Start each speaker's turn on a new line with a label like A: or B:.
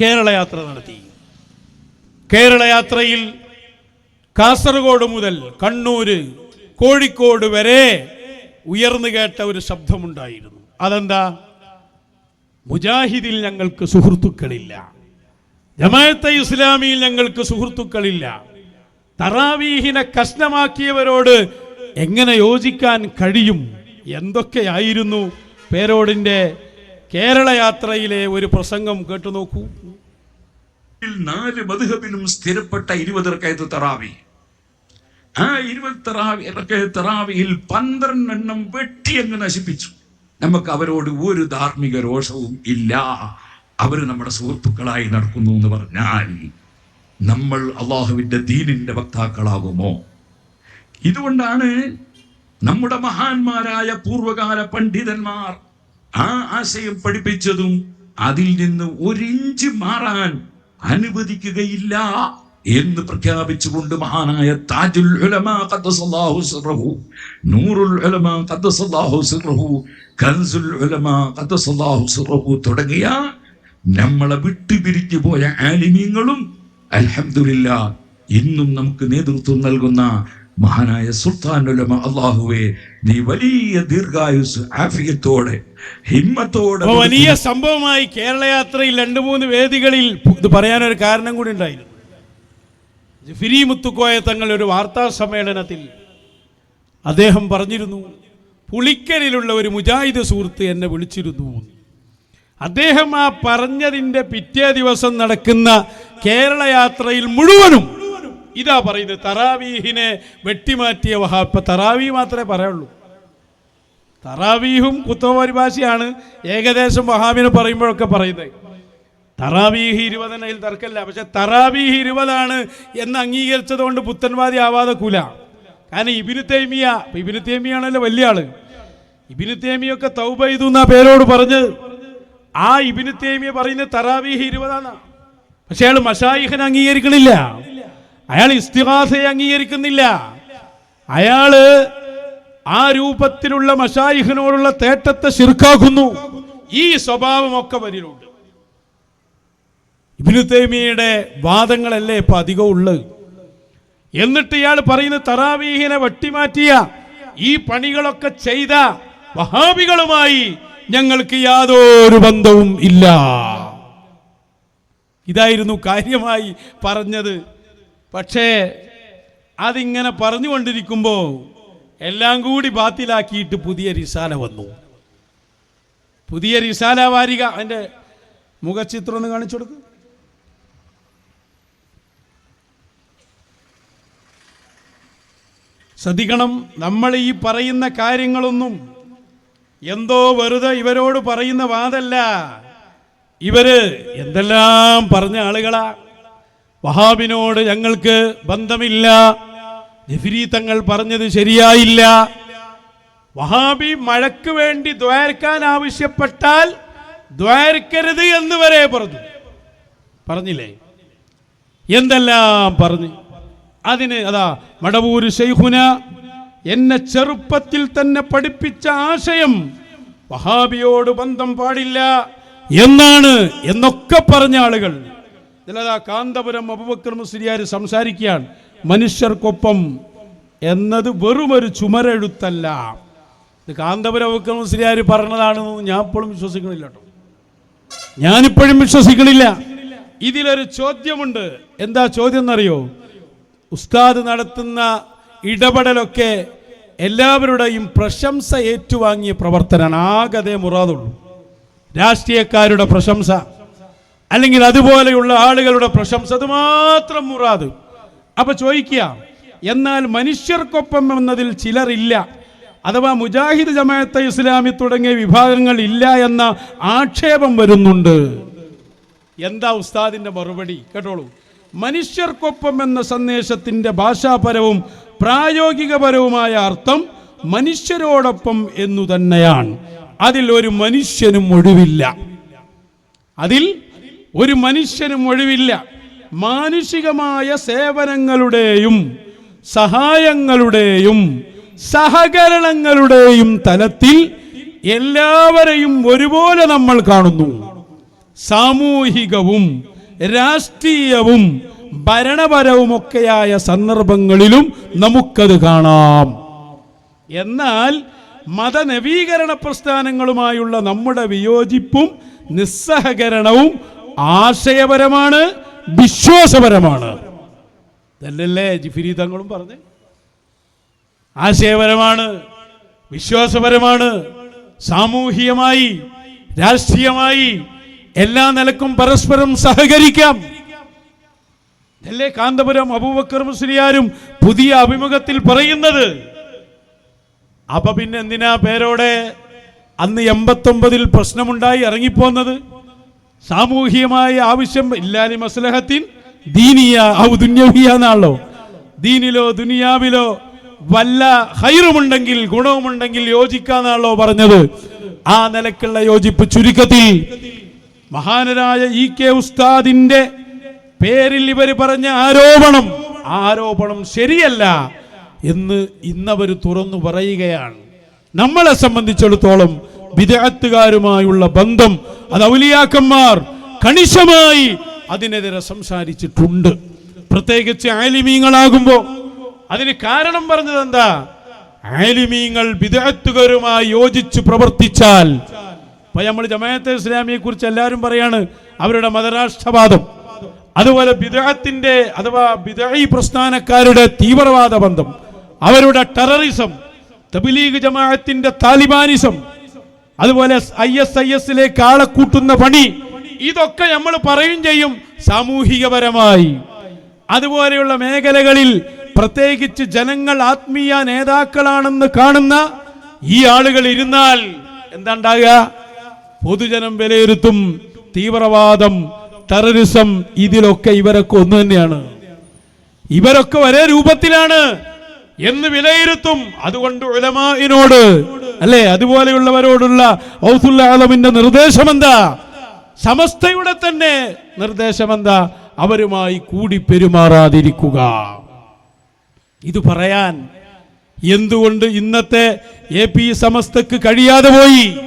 A: കേരളയാത്ര നടത്തി. കേരളയാത്രയിൽ കാസർഗോഡ് മുതൽ കണ്ണൂര് കോഴിക്കോട് വരെ ഉയർന്നു കേട്ട ഒരു ശബ്ദമുണ്ടായിരുന്നു. അതെന്താ? മുജാഹിദിൽ ഞങ്ങൾക്ക് സുഹൃത്തുക്കളില്ല. ജമാഅത്തെ ഇസ്ലാമിയിൽ ഞങ്ങൾക്ക് സുഹൃത്തുക്കളില്ല. തറാവീഹിനെ കഷ്ണമാക്കിയവരോട് എങ്ങനെ യോജിക്കാൻ കഴിയും? എന്തൊക്കെയായിരുന്നു? പേരോടിന്റെ കേരള യാത്രയിലെ ഒരു പ്രസംഗം കേട്ടു നോക്കൂ.
B: നാല് മധുഹബിലും സ്ഥിരപ്പെട്ട ഇരുപത് റക്കയത്ത് തറാവി. ആ ഇരുപത് തറാവി തറാവിയിൽ പന്ത്രണ്ടെണ്ണം വെട്ടി അങ്ങ് നശിപ്പിച്ചു. നമുക്ക് അവരോട് ഒരു ധാർമ്മിക രോഷവും ഇല്ല. അവർ നമ്മുടെ സുഹൃത്തുക്കളായി നടക്കുന്നു എന്ന് പറഞ്ഞാൽ നമ്മൾ അള്ളാഹുവിന്റെ ദീനിന്റെ വക്താക്കളാകുമോ? ഇതുകൊണ്ടാണ് നമ്മുടെ മഹാന്മാരായ പൂർവകാല പണ്ഡിതന്മാർ ആ ആശയം പഠിപ്പിച്ചതും അതിൽ നിന്ന് ഒരിഞ്ച് മാറാൻ അനുവദിക്കുകയില്ല എന്ന് പ്രഖ്യാപിച്ചുകൊണ്ട് മഹാനായ താജുൽ നൂറുൽ കൻസുൽ തുടങ്ങിയ നമ്മളെ വിട്ടുപിരിഞ്ഞു പോയ ആലിമീങ്ങളും അലഹമില്ല ഇന്നും നമുക്ക് നേതൃത്വം നൽകുന്ന മഹാനായ സുൽത്താൻ ഉലമ അള്ളാഹുവേ നീ വലിയ ദീർഘായുസ് ആഫിയത്തോടെ ഹിമ്മത്തോടെ
A: വലിയ സംഭവമായി കേരള യാത്രയിൽ രണ്ട് മൂന്ന് വേദികളിൽ ഇത് പറയാനൊരു കാരണം കൂടി ഉണ്ടായിരുന്നു. ഫിരി മുത്തുക്കോയ തങ്ങൾ ഒരു വാർത്താ സമ്മേളനത്തിൽ അദ്ദേഹം പറഞ്ഞിരുന്നു പുളിക്കലിലുള്ള ഒരു മുജാഹിദ് സുഹൃത്ത് എന്നെ വിളിച്ചിരുന്നു അദ്ദേഹം ആ പറഞ്ഞതിന്റെ പിറ്റേ ദിവസം നടക്കുന്ന കേരള യാത്രയിൽ മുഴുവനും ഇതാ പറയുന്നത് തറാവീഹിനെ വെട്ടിമാറ്റിയ വഹാ ഇപ്പൊ തറാവീ മാത്രമേ പറയുള്ളൂ. തറാവീഹും കുത്തവ പരിഭാഷയാണ് ഏകദേശം വഹാബിനെ പറയുമ്പോഴൊക്കെ പറയുന്നത്. തറാവീഹി ഇരുപതെണ്ണയിൽ തർക്കമില്ല. പക്ഷെ തറാവീഹി ഇരുപതാണ് എന്ന് അംഗീകരിച്ചത് കൊണ്ട് പുത്തൻവാദി ആവാതെ കുല കാരണം ഇബിനു തേമിയ ഇബിനു തേമിയാണല്ലോ വലിയ ആൾ. ഇബിനു തേമിയൊക്കെ തൗബ ചെയ്തു എന്നാ പേരോട് പറഞ്ഞത്. ആ ഇബിനു തേമിയ പറയുന്നത് തറാവീഹി ഇരുപതാണ് പക്ഷെ അയാൾ മഷായിഹൻ അംഗീകരിക്കണില്ല. അയാൾ ഇസ്തിഹാസയെ അംഗീകരിക്കുന്നില്ല. അയാൾ ആ രൂപത്തിലുള്ള മഷായിഹിനോടുള്ള തേട്ടത്തെ ശിർക്കാക്കുന്നു. ഈ സ്വഭാവമൊക്കെ വരിലുണ്ട്. ഇബ്നു വാദങ്ങളല്ലേ ഇപ്പൊ അധികം ഉള്ളത് എന്നിട്ട് ഇയാൾ പറയുന്ന തറാവീഹിനെ വെട്ടിമാറ്റിയ ഈ പണികളൊക്കെ ചെയ്ത വഹാബികളുമായി ഞങ്ങൾക്ക് യാതൊരു ബന്ധവും ഇല്ല. ഇതായിരുന്നു കാര്യമായി പറഞ്ഞത്. പക്ഷേ അതിങ്ങനെ പറഞ്ഞുകൊണ്ടിരിക്കുമ്പോൾ എല്ലാം കൂടി ബാത്തിലാക്കിയിട്ട് പുതിയ റിസാല വന്നു. പുതിയ റിസാല വാരിക അതിന്റെ മുഖചിത്രം ഒന്ന് കാണിച്ചു കൊടുക്കും. ശ്രദ്ധിക്കണം നമ്മൾ ഈ പറയുന്ന കാര്യങ്ങളൊന്നും എന്തോ വെറുതെ ഇവരോട് പറയുന്ന വാദല്ല ഇവർ എന്തെല്ലാം പറഞ്ഞ ആളുകളാ? വഹാബിനോട് ഞങ്ങൾക്ക് ബന്ധമില്ല. ജഫിരി തങ്ങൾ പറഞ്ഞത് ശരിയായില്ല. വഹാബി മഴയ്ക്ക് വേണ്ടി ദ്വാരക്കാൻ ആവശ്യപ്പെട്ടാൽ ദ്വാരക്കരുത് എന്ന് വരെ പറഞ്ഞു. പറഞ്ഞില്ലേ? എന്തെല്ലാം പറഞ്ഞു? അതിന് അതാ മടവൂര് ശൈഖുന എന്നെ ചെറുപ്പത്തിൽ തന്നെ പഠിപ്പിച്ച ആശയം വഹാബിയോട് ബന്ധം പാടില്ല എന്നാണ് എന്നൊക്കെ പറഞ്ഞ ആളുകൾ. ഇതിലതാ കാന്തപുരം അബുബക്കർ മുസ്ലിയാർ സംസാരിക്കുകയാണ്. മനുഷ്യർക്കൊപ്പം എന്നത് വെറുമൊരു ചുമരെഴുത്തല്ല. ഇത് കാന്തപുരം അബുബക്കർ മുസ്ലിയാർ പറഞ്ഞതാണെന്ന് ഞാൻ ഇപ്പോഴും വിശ്വസിക്കണില്ല കേട്ടോ. ഞാനിപ്പോഴും വിശ്വസിക്കണില്ല. ഇതിലൊരു ചോദ്യമുണ്ട്. എന്താ ചോദ്യം എന്നറിയോ ഉസ്താദ് നടത്തുന്ന ഇടപെടലൊക്കെ എല്ലാവരുടെയും പ്രശംസ ഏറ്റുവാങ്ങിയ പ്രവർത്തനമാണ്. ആകതേ മുറാതുള്ളൂ രാഷ്ട്രീയക്കാരുടെ പ്രശംസ. അല്ലെങ്കിൽ അതുപോലെയുള്ള ആളുകളുടെ പ്രശംസ അത് മാത്രം മുറാദ്. അപ്പൊ ചോദിക്കുക എന്നാൽ മനുഷ്യർക്കൊപ്പം എന്നതിൽ ചിലരില്ല അഥവാ മുജാഹിദ് ജമാഅത്തെ ഇസ്ലാമി തുടങ്ങിയ വിഭാഗങ്ങൾ ഇല്ല എന്ന ആക്ഷേപം വരുന്നുണ്ട്. എന്താ ഉസ്താദിന്റെ മറുപടി? കേട്ടോളൂ. മനുഷ്യർക്കൊപ്പം എന്ന സന്ദേശത്തിന്റെ ഭാഷാപരവും പ്രായോഗികപരവുമായ അർത്ഥം മനുഷ്യരോടൊപ്പം എന്നു തന്നെയാണ്. അതിൽ ഒരു മനുഷ്യനും ഒഴിവില്ല. അതിൽ ഒരു മനുഷ്യനും ഒഴിവില്ല. മാനുഷികമായ സേവനങ്ങളുടെയും സഹായങ്ങളുടെയും സഹകരണങ്ങളുടെയും തലത്തിൽ എല്ലാവരെയും ഒരുപോലെ നമ്മൾ കാണുന്നു. സാമൂഹികവും രാഷ്ട്രീയവും ഭരണപരവുമൊക്കെയായ സന്ദർഭങ്ങളിലും നമുക്കത് കാണാം. എന്നാൽ മതനവീകരണ പ്രസ്ഥാനങ്ങളുമായുള്ള നമ്മുടെ വിയോജിപ്പും നിസ്സഹകരണവും ആശയപരമാണ് വിശ്വാസപരമാണ്. ഇതല്ലല്ലേ ജിഫിരി തങ്ങളും പറഞ്ഞ്? ആശയപരമാണ് വിശ്വാസപരമാണ് സാമൂഹികമായി രാഷ്ട്രീയമായി എല്ലാ നിലക്കും പരസ്പരം സഹകരിക്കാം. അല്ലേ കാന്തപുരം അബൂബക്കർ മുസ്ലിയാരും പുതിയ അഭിമുഖത്തിൽ പറയുന്നത്? അപ്പൊ പിന്നെ എന്തിനാ പേരോടെ അന്ന് എൺപത്തൊമ്പതിൽ പ്രശ്നമുണ്ടായി ഇറങ്ങിപ്പോന്നത്? സാമൂഹികമായ ആവശ്യം ഇല്ലാലി മസ്ലഹത്തിൻ ദീനിയ ഔ ദുന്യവിയ എന്നാണല്ലോ. ദീനിലോ ദുനിയാവിലോ വല്ല ഹൈറുമുണ്ടെങ്കിൽ ഗുണവുമുണ്ടെങ്കിൽ യോജിക്കാന്നാണല്ലോ പറഞ്ഞത്. ആ നിലക്കുള്ള യോജിപ്പ് ചുരുക്കത്തിൽ മഹാനരായ ഇ കെ ഉസ്താദിന്റെ പേരിൽ ഇവർ പറഞ്ഞ ആരോപണം ആരോപണം ശരിയല്ല എന്ന് ഇന്നവർ തുറന്നു പറയുകയാണ്. നമ്മളെ സംബന്ധിച്ചിടത്തോളം വിദഗത്തുകാരുമായുള്ള ബന്ധം അത് ഔലിയാക്കന്മാർ കണിശമായി അതിനെതിരെ സംസാരിച്ചിട്ടുണ്ട്. പ്രത്യേകിച്ച് ആലിമീങ്ങളാകുമ്പോൾ അതിന് കാരണം പറഞ്ഞത് എന്താ? ആലിമീങ്ങൾ വിദഗത്തുകാരുമായി യോജിച്ച് പ്രവർത്തിച്ചാൽ ഇപ്പൊ നമ്മൾ ജമാഅത്തെ ഇസ്ലാമിയെ കുറിച്ച് എല്ലാവരും പറയാണ് അവരുടെ മതരാഷ്ട്രവാദം അതുപോലെ ബിദഅത്തിന്റെ അഥവാ ബിദഈ പ്രസ്ഥാനക്കാരുടെ തീവ്രവാദ ബന്ധം അവരുടെ ടെററിസം തബ്ലീഗ് ജമാഅത്തിന്റെ താലിബാനിസം അതുപോലെ ഐ എസ് ഐ എസിലേക്ക് ആളെ കൂട്ടുന്ന പണി ഇതൊക്കെ നമ്മൾ പറയും ചെയ്യും സാമൂഹികപരമായി. അതുപോലെയുള്ള മേഖലകളിൽ പ്രത്യേകിച്ച് ജനങ്ങൾ ആത്മീയ നേതാക്കളാണെന്ന് കാണുന്ന ഈ ആളുകൾ ഇരുന്നാൽ എന്താ ഉണ്ടാകുക പൊതുജനം വിലയിരുത്തും. തീവ്രവാദം ടെററിസം ഇതിലൊക്കെ ഇവരൊക്കെ ഒന്ന് തന്നെയാണ്. ഇവരൊക്കെ ഒരേ രൂപത്തിലാണ് എന്ന് വിലയിരുത്തും. അതുകൊണ്ട് ഉലമാനോട് അല്ലേ? അതുപോലെയുള്ളവരോടുള്ള ഔസുൽ ആലമിന്റെ നിർദ്ദേശം എന്താ സമസ്തയുടെ തന്നെ നിർദ്ദേശം എന്താ അവരുമായി കൂടി പെരുമാറാതിരിക്കുക. ഇത് പറയാൻ എന്തുകൊണ്ട് ഇന്നത്തെ എ പി സമസ്തക്ക് കഴിയാതെ പോയി?